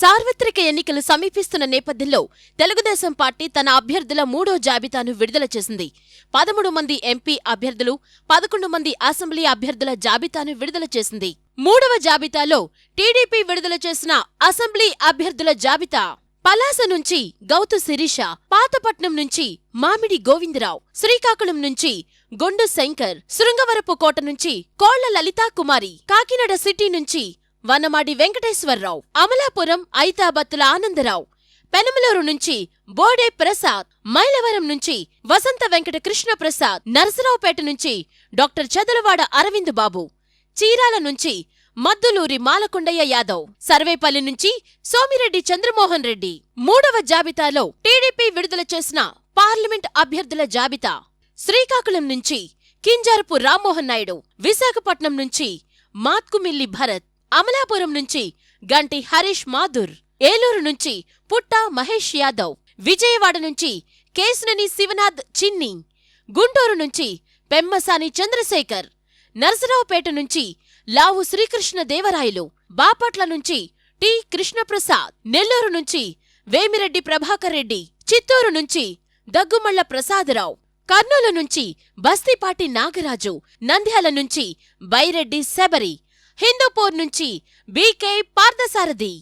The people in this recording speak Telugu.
సార్వత్రిక ఎన్నికలు సమీపిస్తున్న నేపథ్యంలో తెలుగుదేశం పార్టీ తన అభ్యర్థుల మూడో జాబితాను విడుదల చేసింది. పదమూడు మంది ఎంపీ అభ్యర్థులు పదకొండు మంది అసెంబ్లీ అభ్యర్థుల జాబితాను విడుదల చేసింది. మూడవ జాబితాలో టీడీపీ విడుదల చేసిన అసెంబ్లీ అభ్యర్థుల జాబితా. పలాస నుంచి గౌతు శిరీష పాతపట్నం నుంచి మామిడి గోవిందరావు శ్రీకాకుళం నుంచి గొండు శంకర్ శృంగవరపు కోట నుంచి కోళ్ళ లలితా కుమారి కాకినాడ సిటీ నుంచి వనమాడి వెంకటేశ్వరరావు అమలాపురం ఐతాబత్తుల ఆనందరావు పెనమలూరు నుంచి బోడే ప్రసాద్ మైలవరం నుంచి వసంత వెంకట కృష్ణ ప్రసాద్ నరసరావుపేట నుంచి డాక్టర్ చదలవాడ అరవింద్ బాబు చీరాల నుంచి మద్దులూరి మాలకొండయ్య యాదవ్ సర్వేపల్లి నుంచి సోమిరెడ్డి చంద్రమోహన్ రెడ్డి. మూడవ జాబితాలో టీడీపీ విడుదల చేసిన పార్లమెంట్ అభ్యర్థుల జాబితా. శ్రీకాకుళం నుంచి కింజారపు రామ్మోహన్ నాయుడు విశాఖపట్నం నుంచి మాత్కుమిల్లి భరత్ అమలాపురం నుంచి గంటి హరీష్ మాధుర్ ఏలూరు నుంచి పుట్ట మహేష్ యాదవ్ విజయవాడ నుంచి కేసునని శివనాథ్ చిన్ని గుంటూరు నుంచి పెమ్మసాని చంద్రశేఖర్ నరసరావుపేట నుంచి లావు శ్రీకృష్ణ దేవరాయలు బాపట్ల నుంచి టి కృష్ణప్రసాద్ నెల్లూరు నుంచి వేమిరెడ్డి ప్రభాకర్ రెడ్డి చిత్తూరు నుంచి దగ్గుమళ్ళ ప్రసాదరావు కర్నూలు నుంచి బస్తీపాటి నాగరాజు నంద్యాల నుంచి బైరెడ్డి శబరి హిందూపూర్ నుంచి బీకే పార్థసారథి.